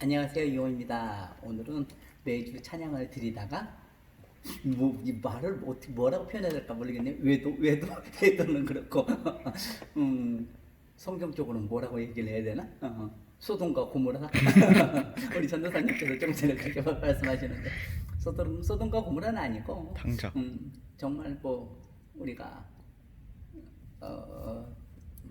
안녕하세요 이용입니다. 오늘은 매주 찬양을 드리다가 뭐 이 말을 어떻게 뭐라고 표현해야 될까 모르겠네요. 외도 외도 외도는 그렇고 음, 성경적으로는 뭐라고 얘기를 해야 되나? 어, 소돔과 고모라 우리 전도사님께서 좀 전에 그렇게 말씀하시는데 소돔 소돔과 고모라는 아니고 당장. 음, 정말 뭐 우리가 어,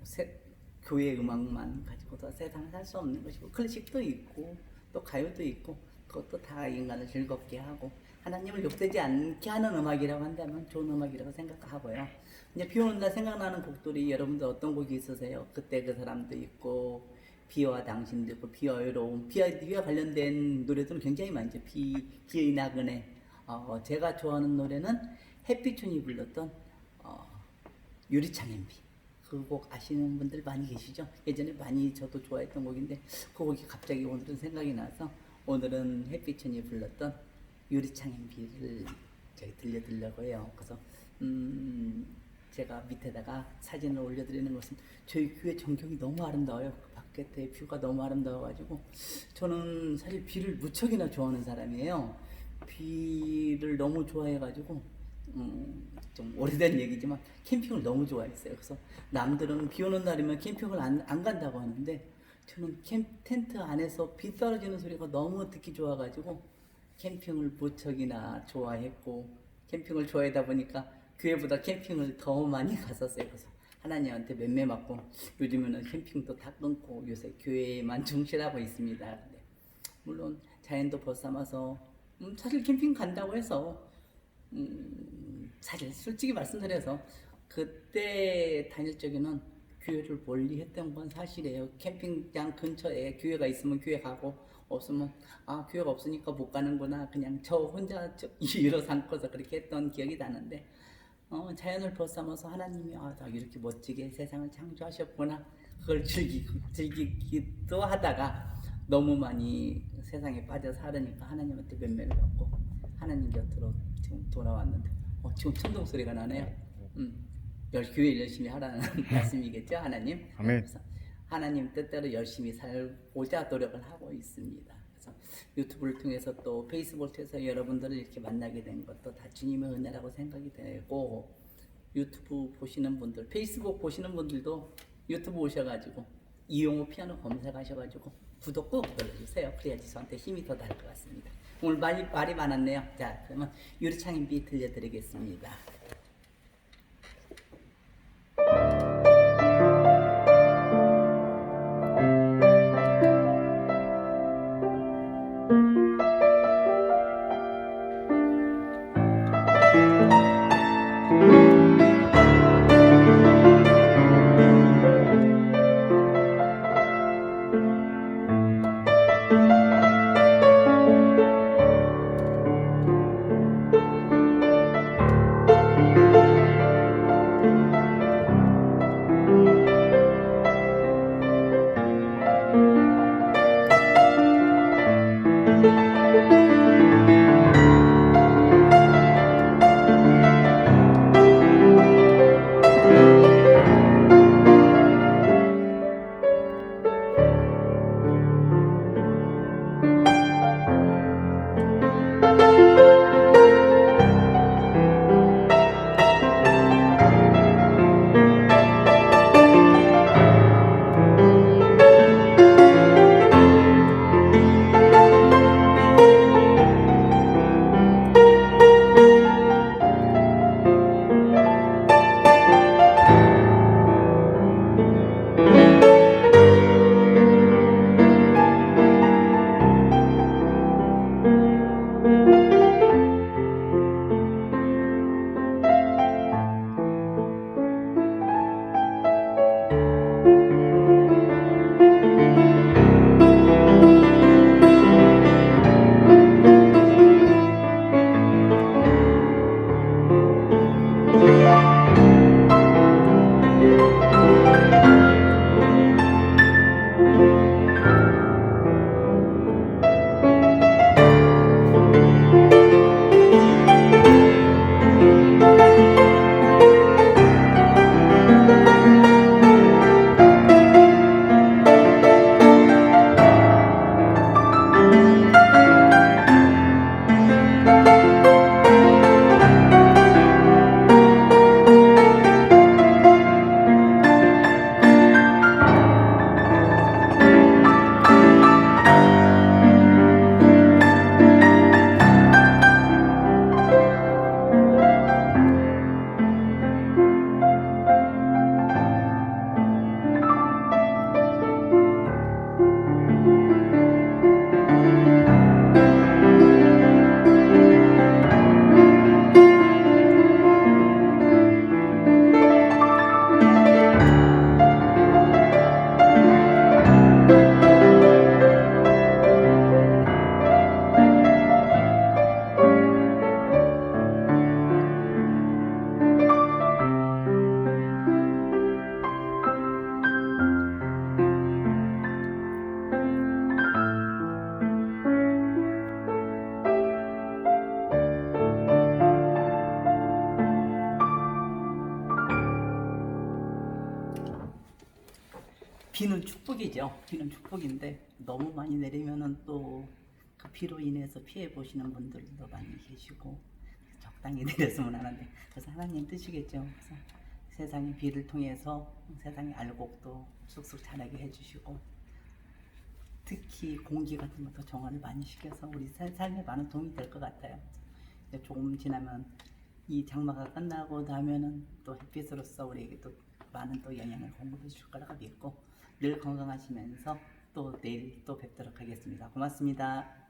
세, 교회 음악만 가지고도 세상을 살 수 없는 것이고 클래식도 있고 또 가요도 있고 그것도 다 인간을 즐겁게 하고 하나님을 욕되지 않게 하는 음악이라고 한다면 좋은 음악이라고 생각하고요. 이제 비 오는 날 생각나는 곡들이 여러분들 어떤 곡이 있으세요? 그때 그 사람도 있고 비와 당신도 있고 비와 외로움 비와, 비와 관련된 노래들은 굉장히 많죠. 비, 비의 나그네 어, 제가 좋아하는 노래는 햇빛촌이 불렀던 어, 유리창의 비. 그 곡 아시는 분들 많이 계시죠? 예전에 많이 저도 좋아했던 곡인데 그 곡이 갑자기 오늘은 생각이 나서 오늘은 햇빛천이 불렀던 유리창의 비를 저희 들려드리려고 해요. 그래서 음 제가 밑에다가 사진을 올려드리는 것은 저희 교회 전경이 너무 아름다워요. 그 바깥의 뷰가 너무 아름다워가지고 저는 사실 비를 무척이나 좋아하는 사람이에요. 비를 너무 좋아해가지고 음, 좀 오래된 얘기지만 캠핑을 너무 좋아했어요. 그래서 남들은 비 오는 날이면 캠핑을 안, 안 간다고 하는데 저는 캠 텐트 안에서 비 떨어지는 소리가 너무 듣기 좋아가지고 캠핑을 무척이나 좋아했고 캠핑을 좋아하다 보니까 교회보다 캠핑을 더 많이 갔었어요. 그래서 하나님한테 맴매 맞고 요즘에는 캠핑도 다 끊고 요새 교회에만 충실하고 있습니다. 물론 자연도 벗삼아서 음, 사실 캠핑 간다고 해서 음, 사실 솔직히 말씀드려서 그때 다닐 적에는 교회를 멀리 했던 건 사실이에요. 캠핑장 근처에 교회가 있으면 교회 가고 없으면 아 교회가 없으니까 못 가는구나 그냥 저 혼자 저 일어 삼고서 그렇게 했던 기억이 나는데 어, 자연을 벗삼아서 하나님이 아, 나 이렇게 멋지게 세상을 창조하셨구나 그걸 즐기고 즐기기도 하다가 너무 많이 세상에 빠져 살으니까 하나님한테 면매를 받고 하나님 곁으로 지금 돌아왔는데 어, 지금 천둥 소리가 나네요. 음, 열, 교회 열심히 하라는 말씀이겠죠 하나님. 아멘. 그래서 하나님 뜻대로 열심히 살고자 노력을 하고 있습니다. 그래서 유튜브를 통해서 또 페이스북을 통해서 여러분들을 이렇게 만나게 된 것도 다 주님의 은혜라고 생각이 되고 유튜브 보시는 분들, 페이스북 보시는 분들도 유튜브 오셔가지고 이용호 피아노 검색하셔가지고 구독 꼭 눌러주세요. 그래야지 저한테 힘이 더 날 것 같습니다. 오늘 말이, 말이 많았네요. 자, 그러면 유리창인 비 들려드리겠습니다. 비는 축복이죠. 비는 축복인데 너무 많이 내리면은 또 그 비로 인해서 피해 보시는 분들도 많이 계시고 적당히 내렸으면 하는데 그래서 하나님 뜻이겠죠. 그래서 세상의 비를 통해서 세상의 알곡도 쑥쑥 자라게 해주시고 특히 공기 같은 것도 정화를 많이 시켜서 우리 살- 삶에 많은 도움이 될 것 같아요. 조금 지나면 이 장마가 끝나고 나면은 또 햇빛으로서 우리에게 또 많은 또 영향을 공급해 줄 거라고 믿고 늘 건강하시면서 또 내일 또 뵙도록 하겠습니다. 고맙습니다.